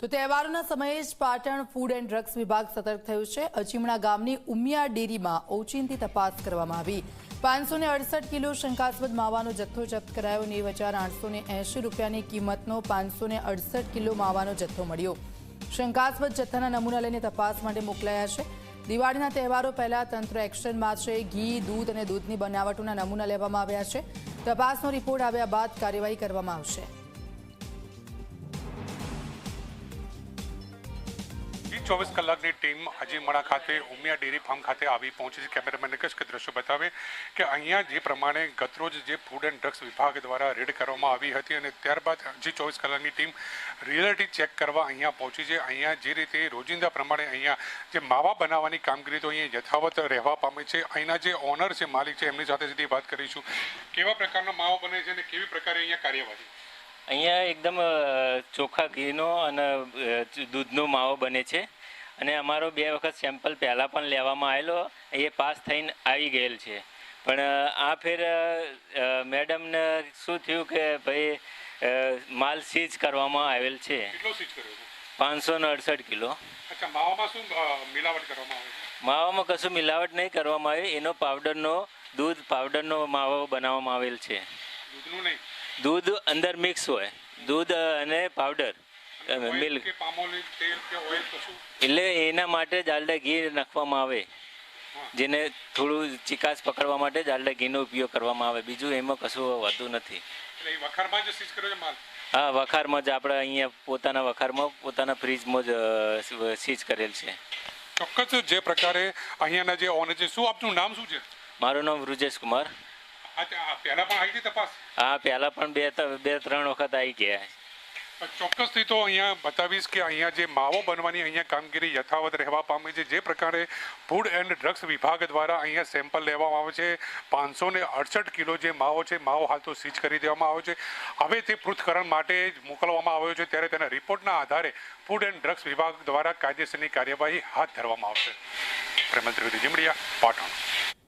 તો તહેવારોના સમયે જ પાટણ ફૂડ એન્ડ ડ્રગ્સ વિભાગ સતર્ક થયું છે. અચીમણા ગામની ઉમિયા ડેરીમાં ઓચિંતી તપાસ કરવામાં આવી. પાંચસો અડસઠ કિલો શંકાસ્પદ માવાનો જથ્થો જપ્ત કરાયો નેવ હજાર આઠસો એંશી રૂપિયાની કિંમતનો પાંચસો અડસઠ કિલો માવાનો જથ્થો મળ્યો. શંકાસ્પદ જથ્થાના નમૂના લઈને તપાસ માટે મોકલાયા છે. દિવાળીના તહેવારો પહેલા તંત્ર એક્શનમાં છે. ઘી, દૂધ અને દૂધની બનાવટોના નમૂના લેવામાં આવ્યા છે. તપાસનો રિપોર્ટ આવ્યા બાદ કાર્યવાહી કરવામાં આવશે. જી ચોવીસ કલાકની ટીમ હાજીમણા ખાતે, ઉમિયા ડેરી ફાર્મ ખાતે આવી પહોંચી છે. કેમેરામેન નિકેશ કે દ્રશ્યો બતાવે કે અહીંયા જે પ્રમાણે ગતરોજ જે ફૂડ એન્ડ ડ્રગ્સ વિભાગ દ્વારા રેડ કરવામાં આવી હતી અને ત્યારબાદ જી ચોવીસ કલાકની ટીમ રિયાલિટી ચેક કરવા અહીંયા પહોંચી છે. અહીંયા જે રીતે રોજિંદા પ્રમાણે અહીંયા જે માવા બનાવવાની કામગીરી તો અહીંયા યથાવત રહેવા પામે છે. અહીંના જે ઓનર છે, માલિક છે, એમની સાથે સીધી વાત કરીશું. કેવા પ્રકારનો માવો બને છે અને કેવી પ્રકારે અહીંયા કાર્યવાહી? અહીંયા એકદમ ચોખ્ખા ઘીનો અને દૂધનો માવો બને છે. અને અમારો બે વખત સેમ્પલ પહેલાં પણ લેવામાં આવેલો એ પાસ થઈને આવી ગયેલ છે. પણ આ ફેર મેડમને શું થયું કે ભાઈ માલ સીઝ કરવામાં આવેલ છે. પાંચસો ને અડસઠ કિલો. માવામાં કશું મિલાવટ નહીં કરવામાં આવી. એનો પાવડરનો દૂધ પાવડરનો માવો બનાવવામાં આવેલ છે. દૂધનું નહીં. દૂધ અંદર મિક્સ હોય. દૂધ અને પાવડર મિલ્ક. એટલે એના માટે જાલડા ઘી નાખવામાં આવે. જેને થોડું ચિકાસ પકડવા માટે જાલડા ઘીનો ઉપયોગ કરવામાં આવે. બીજું એમાં કશું હોતું નથી. હા વખારમાં જ આપણે અહીંયા પોતાના વખારમાં પોતાના ફ્રીજમાં જ સીઝ કરેલ છે. ચોક્કસ જે પ્રકારે અહીંયાના જે ઓનર છે શું આપનું નામ શું છે? મારું નામ વૃજેશ કુમાર તે- પહેલા પણ બે બે ત્રણ વખત આવી ગયા ચોક્કસથી તો અહીંયા બતાવીશ કે અહીંયા જે માવો બનવાની અહીંયા કામગીરી યથાવત રહેવા પામી છે. જે પ્રકારે ફૂડ એન્ડ ડ્રગ્સ વિભાગ દ્વારા અહીંયા સેમ્પલ લેવામાં આવે છે. પાંચસો અડસઠ કિલો જે માવો છે માવો હાલ તો સીઝ કરી દેવામાં આવ્યો છે. હવે તે પૃથ્થકરણ માટે જ મોકલવામાં આવ્યો છે. ત્યારે તેના રિપોર્ટના આધારે ફૂડ એન્ડ ડ્રગ્સ વિભાગ દ્વારા કાયદેસરની કાર્યવાહી હાથ ધરવામાં આવશે. પ્રેમલ ત્રિવેદી જીમડિયા પાટણ.